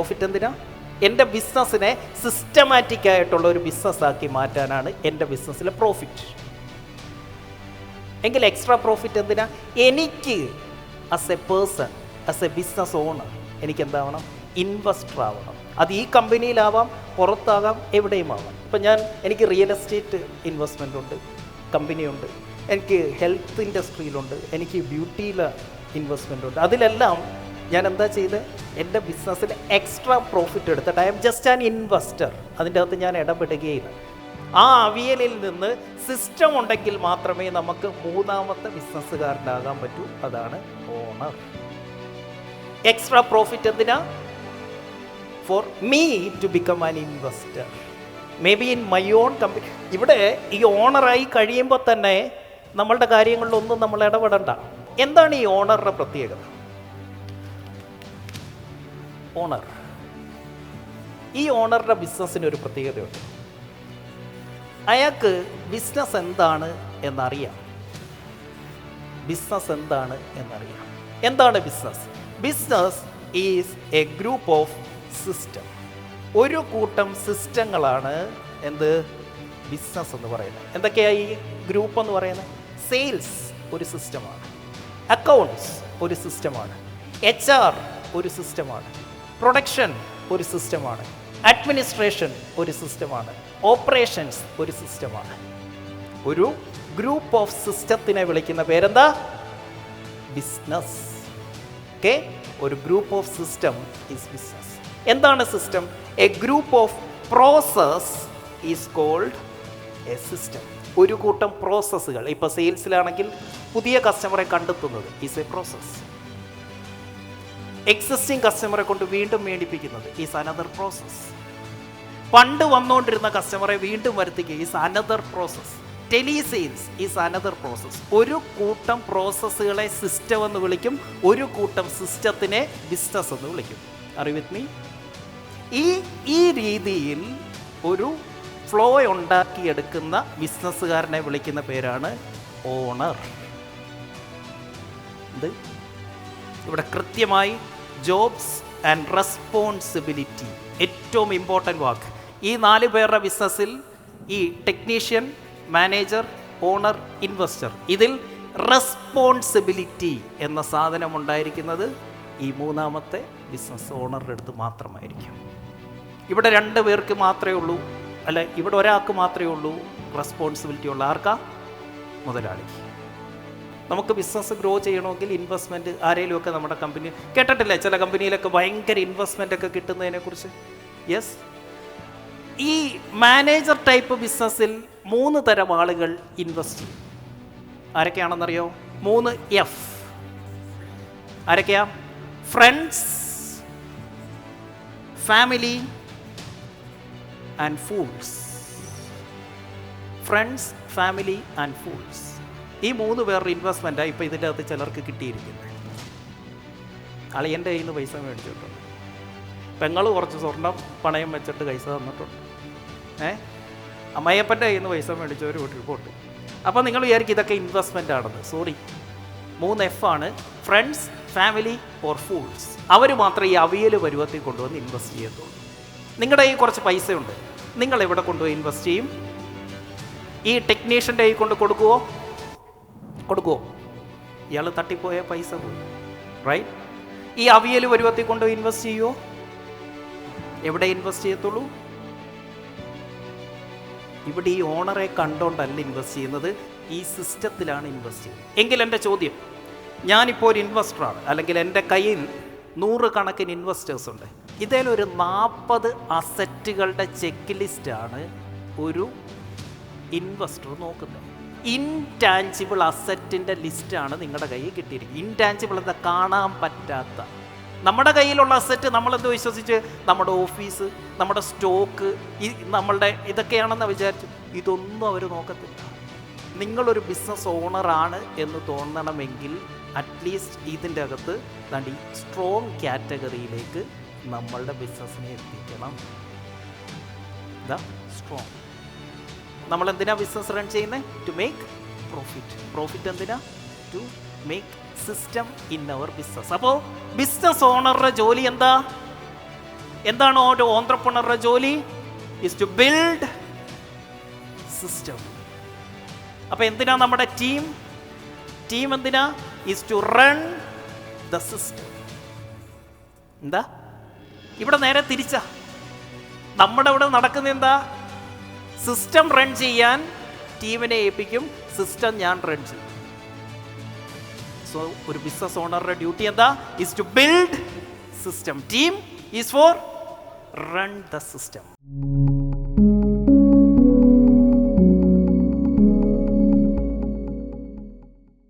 Profit എന്തിനാ? എന്റെ ബിസിനസ്സിനെ സിസ്റ്റമാറ്റിക് ആയിട്ടുള്ള ഒരു ബിസിനസ്സാക്കി മാറ്റാനാണ് എന്റെ ബിസിനസ്സിലെ പ്രോഫിറ്റ് എങ്കിൽ എക്സ്ട്രാ പ്രോഫിറ്റ് എന്തിനാ? എനിക്ക് as a person as a business owner എനിക്ക് എന്താവണം ഇൻവെസ്റ്റർ ആവണം. അത് ഈ കമ്പനിയിലാവാം പുറത്താകാം എവിടെയും ആവാം ഇപ്പം ഞാൻ എനിക്ക് റിയൽ എസ്റ്റേറ്റ് ഇൻവെസ്റ്റ്മെന്റ് ഉണ്ട് കമ്പനിയുണ്ട് എനിക്ക് ഹെൽത്ത് ഇൻഡസ്ട്രിയിലുണ്ട് എനിക്ക് ബ്യൂട്ടിയിലെ ഇൻവെസ്റ്റ്മെന്റ് ഉണ്ട്. അതിലെല്ലാം ഞാൻ എന്താ ചെയ്ത്? എന്റെ ബിസിനസ്സിൽ എക്സ്ട്രാ പ്രോഫിറ്റ് എടുത്തിട്ട് I M just an investor അതിന്റെ അകത്ത് ഞാൻ ഇടപെടുകയില്ല. ആ അവിയലിൽ നിന്ന് സിസ്റ്റം ഉണ്ടെങ്കിൽ മാത്രമേ നമുക്ക് മൂന്നാമത്തെ ബിസിനസ്സുകാരനാകാൻ പറ്റൂ. അതാണ് ഓണർ എക്സ്ട്രാ പ്രോഫിറ്റ് എന്തിനാ? For me to become an investor may be in my own company ഇവിടെ ഈ ഓണറായി കഴിയുമ്പോൾ തന്നെ നമ്മളുടെ കാര്യങ്ങളിലൊന്നും നമ്മൾ ഇടപെടണ്ട. എന്താണ് ഈ ഓണറുടെ പ്രത്യേകത? ഓണർ. ഈ ഓണറുടെ ബിസിനസ്സിന് ഒരു പ്രത്യേകതയുണ്ട്. അയാൾക്ക് ബിസിനസ് എന്താണ് എന്നറിയാം. ബിസിനസ് എന്താണ് എന്നറിയാം. എന്താണ് business? Business is a group of system. ഒരു കൂട്ടം സിസ്റ്റങ്ങളാണ് എന്ത്? ബിസിനസ് എന്ന് പറയുന്നത്. എന്തൊക്കെയാ ഈ ഗ്രൂപ്പ് എന്ന് പറയുന്നത്? സെയിൽസ് ഒരു സിസ്റ്റമാണ്. അക്കൗണ്ട്സ് ഒരു സിസ്റ്റമാണ്. എച്ച് ആർ ഒരു സിസ്റ്റമാണ്. പ്രൊഡക്ഷൻ ഒരു സിസ്റ്റമാണ്. അഡ്മിനിസ്ട്രേഷൻ ഒരു സിസ്റ്റമാണ്. ഓപ്പറേഷൻസ് ഒരു സിസ്റ്റമാണ്. ഒരു ഗ്രൂപ്പ് ഓഫ് സിസ്റ്റത്തിനെ വിളിക്കുന്ന പേരെന്താ? ബിസിനസ്. ഓക്കെ? ഒരു group of system is business. എന്താണ് system? A group of process is called a system. ഒരു കൂട്ടം പ്രോസസ്സുകൾ. ഇപ്പോൾ സെയിൽസിലാണെങ്കിൽ പുതിയ കസ്റ്റമറെ കണ്ടെത്തുന്നത് ഈസ് എ പ്രോസസ്. എക്സിസ്റ്റിംഗ് കസ്റ്റമറെ കൊണ്ട് വീണ്ടും മേടിപ്പിക്കുന്നത് ഈസ് അനദർ പ്രോസസ് പണ്ട് വന്നുകൊണ്ടിരുന്ന കസ്റ്റമറെ വീണ്ടും വരുത്തിക്കുക. Is another process telesales is another process ഒരു കൂട്ടം പ്രോസസ്സുകളെ സിസ്റ്റം എന്ന് വിളിക്കും. ഒരു കൂട്ടം സിസ്റ്റത്തിനെ ബിസിനസ് എന്ന് വിളിക്കും. അറിവിത് മീ ഈ ഈ രീതിയിൽ ഒരു ഫ്ലോ ഉണ്ടാക്കിയെടുക്കുന്ന ബിസിനസ്സുകാരനെ വിളിക്കുന്ന പേരാണ് ഓണർ ഇവിടെ കൃത്യമായി ജോബ്സ് ആൻഡ് റെസ്പോൺസിബിലിറ്റി. ഏറ്റവും ഇമ്പോർട്ടന്റ് വാക്ക്. ഈ നാല് പേരുടെ ബിസിനസ്സിൽ ഈ ടെക്നീഷ്യൻ മാനേജർ ഓണർ ഇൻവെസ്റ്റർ ഇതിൽ റെസ്പോൺസിബിലിറ്റി എന്ന സാധനം ഉണ്ടായിരിക്കുന്നത് ഈ മൂന്നാമത്തെ ബിസിനസ് ഓണറുടെ അടുത്ത് മാത്രമായിരിക്കും. ഇവിടെ രണ്ട് പേർക്ക് മാത്രമേ ഉള്ളൂ. അല്ല ഇവിടെ ഒരാൾക്ക് മാത്രമേ ഉള്ളൂ റെസ്പോൺസിബിലിറ്റി ഉള്ള. ആർക്കാ? മുതലാളിക്ക്. നമുക്ക് ബിസിനസ് ഗ്രോ ചെയ്യണമെങ്കിൽ ഇൻവെസ്റ്റ്മെന്റ് ആരെങ്കിലുമൊക്കെ നമ്മുടെ കമ്പനി കേട്ടിട്ടില്ലേ? ചില കമ്പനിയിലൊക്കെ ഭയങ്കര ഇൻവെസ്റ്റ്മെന്റ് ഒക്കെ കിട്ടുന്നതിനെക്കുറിച്ച്? യെസ് ഈ മാനേജർ ടൈപ്പ് ബിസിനസ്സിൽ മൂന്ന് തരം ആളുകൾ ഇൻവെസ്റ്റ് ചെയ്യും. ആരൊക്കെയാണെന്നറിയോ? മൂന്ന് എഫ് ആരൊക്കെയാ? Friends family and fools friends family and fools ഈ മൂന്ന് പേരുടെ ഇൻവെസ്റ്റ്മെന്റാണ് ഇപ്പോൾ ഇതിന്റെ അകത്ത് ചിലർക്ക് കിട്ടിയിരിക്കുന്നത് അളിയന്റെ കയ്യിൽ നിന്ന് പൈസ മേടിച്ചിട്ടുണ്ട് പെങ്ങൾ കുറച്ച് സ്വർണം പണയം വെച്ചിട്ട് പൈസ തന്നിട്ടുണ്ട്. ഏ? അമ്മയപ്പന്റെ കയ്യിൽ നിന്ന് പൈസ മേടിച്ചവർ വീട്ടിൽ പോട്ടു. അപ്പോൾ നിങ്ങൾ വിചാരിക്കും ഇതൊക്കെ ഇൻവെസ്റ്റ്മെന്റ് ആണെന്ന്. സോറി മൂന്ന് എഫ് ആണ്. ഫ്രണ്ട്സ് ഫാമിലി ഓർ ഫൂൾസ് അവർ മാത്രം ഈ അവിയൽ പരുവത്തിൽ കൊണ്ടുവന്ന് ഇൻവെസ്റ്റ് ചെയ്യത്തുള്ളൂ നിങ്ങളുടെ കയ്യിൽ കുറച്ച് പൈസയുണ്ട്. നിങ്ങൾ എവിടെ കൊണ്ടുപോയി ഇൻവെസ്റ്റ് ചെയ്യും? ഈ ടെക്നീഷ്യന്റെ കയ്യിൽ കൊണ്ട് കൊടുക്കുവോ? കൊടുക്കുവോ? ഇയാൾ തട്ടിപ്പോയ പൈസ പോയി. റൈറ്റ് ഈ അവിയൽ പരുവത്തിൽ കൊണ്ട് ഇൻവെസ്റ്റ് ചെയ്യുമോ എവിടെ ഇൻവെസ്റ്റ് ചെയ്യത്തുള്ളൂ? ഇവിടെ ഈ ഓണറെ കണ്ടോണ്ടല്ല ഇൻവെസ്റ്റ് ചെയ്യുന്നത്. ഈ സിസ്റ്റത്തിലാണ് ഇൻവെസ്റ്റ് ചെയ്യുന്നത്. എങ്കിൽ എന്റെ ചോദ്യം ഞാനിപ്പോൾ ഒരു ഇൻവെസ്റ്ററാണ് അല്ലെങ്കിൽ എന്റെ കയ്യിൽ നൂറ് കണക്കിന് ഇൻവെസ്റ്റേഴ്സ് ഉണ്ട് ഇതിലൊരു നാൽപ്പത് അസറ്റുകളുടെ ചെക്ക് ലിസ്റ്റാണ് ഒരു ഇൻവെസ്റ്റർ നോക്കുന്നത്. ഇൻടാഞ്ചിബിൾ അസറ്റിന്റെ ലിസ്റ്റാണ് നിങ്ങളുടെ കയ്യിൽ കിട്ടിയിരിക്കുന്നത്. ഇൻടാഞ്ചിബിൾ എന്താ? കാണാൻ പറ്റാത്ത. നമ്മുടെ കയ്യിലുള്ള അസറ്റ് നമ്മളെന്ത് വിശ്വസിച്ച്? നമ്മുടെ ഓഫീസ് നമ്മുടെ സ്റ്റോക്ക് ഈ നമ്മളുടെ ഇതൊക്കെയാണെന്ന് വിചാരിച്ചു. ഇതൊന്നും അവർ നോക്കത്തില്ല. നിങ്ങളൊരു ബിസിനസ് ഓണറാണ് എന്ന് തോന്നണമെങ്കിൽ അറ്റ്ലീസ്റ്റ് ഇതിന്റെ അകത്ത് ഈ സ്ട്രോങ് കാറ്റഗറിയിലേക്ക് നമ്മളുടെ ബിസിനസ്സിനെ എത്തിക്കണം. ദ സ്ട്രോങ് നമ്മൾ എന്തിനാ ബിസിനസ് റൺ ചെയ്യുന്നത് ടു മേക്ക് പ്രോഫിറ്റ് പ്രോഫിറ്റ് എന്തിനാ? To make system in our business അപ്പോൾ ബിസിനസ് ഓണറുടെ ജോലി എന്താ? എന്താണ് ഓരോ ഓന്ത്രപ്പണറുടെ ജോലി? ഇസ് ടു ബിൽഡ് സിസ്റ്റം അപ്പൊ എന്തിനാ നമ്മുടെ ടീം ടീം എന്തിനാ? Is to run the system എന്താ? ഇവിടെ നേരെ തിരിച്ച. നമ്മുടെ ഇവിടെ നടക്കുന്ന എന്താ? സിസ്റ്റം റൺ ചെയ്യാൻ ടീമിനെ ഏൽപ്പിക്കും. സിസ്റ്റം ഞാൻ റൺ ചെയ്യും. സോ ഒരു ബിസിനസ് ഓണറുടെ ഡ്യൂട്ടി എന്താ? Is to build system team is for run the system